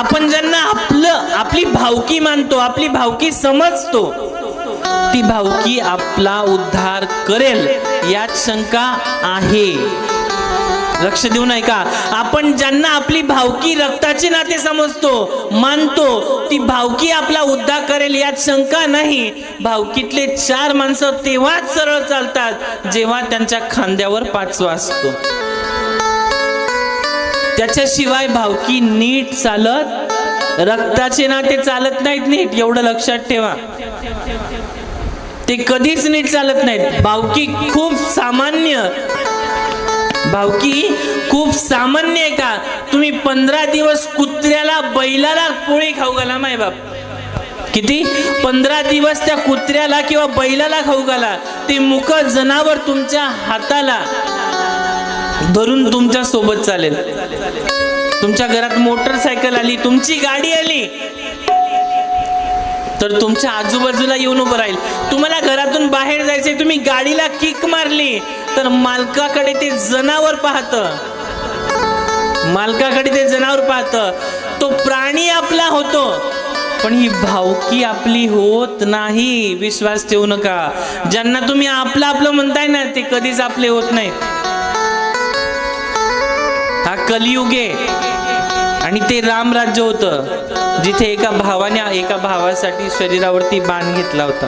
आपण ज्यांना आपलं आपली भावकी मानतो आपली भावकी समजतो ती भावकी आपला उद्धार करेल यात शंका आहे. लक्ष देऊ नये का आपण ज्यांना आपली भावकी रक्ताचे नाते समजतो मानतो ती भावकी आपला उद्धार करेल यात शंका नाही. भावकीतले चार माणसं तेव्हाच सरळ चालतात जेव्हा त्यांच्या खांद्यावर पाचवा असतो. त्याच्याशिवाय भावकी नीट चालत रक्ताचे नाते चालत नाहीत नीट एवढं लक्षात ठेवा. ते कधीच नीट चालत नाहीत. भावकी खूप सामान्य. भावकी खूप सामान्य आहे का? तुम्ही पंधरा दिवस कुत्र्याला बैलाला पोळी खाऊ घाला माय बाप. किती? पंधरा दिवस त्या कुत्र्याला किंवा बैलाला खाऊ घाला. ते मुक जनावर तुमच्या हाताला. धरून तुमच्यासोबत चालेल. तुमच्या घरात मोटरसायकल आली तुमची गाडी आली. तर तुमच्या आजूबाजूला येऊन उभं राहील. तुम्हाला घरातून बाहेर जायचंय तुम्ही गाडीला किक मारली तर मालकाकडे ते जनावर पाहत. मालकाकडे ते जनावर पाहत. तो प्राणी आपला होतो पण ही भावकी आपली होत नाही. विश्वास ठेवू नका. ज्यांना तुम्ही आपलं आपलं म्हणताय ना ते कधीच आपले होत नाहीत. हा कलियुग. आहे आणि ते रामराज्य होतं जिथे एका भावाने एका भावासाठी शरीरावरती बाण घेतला होता.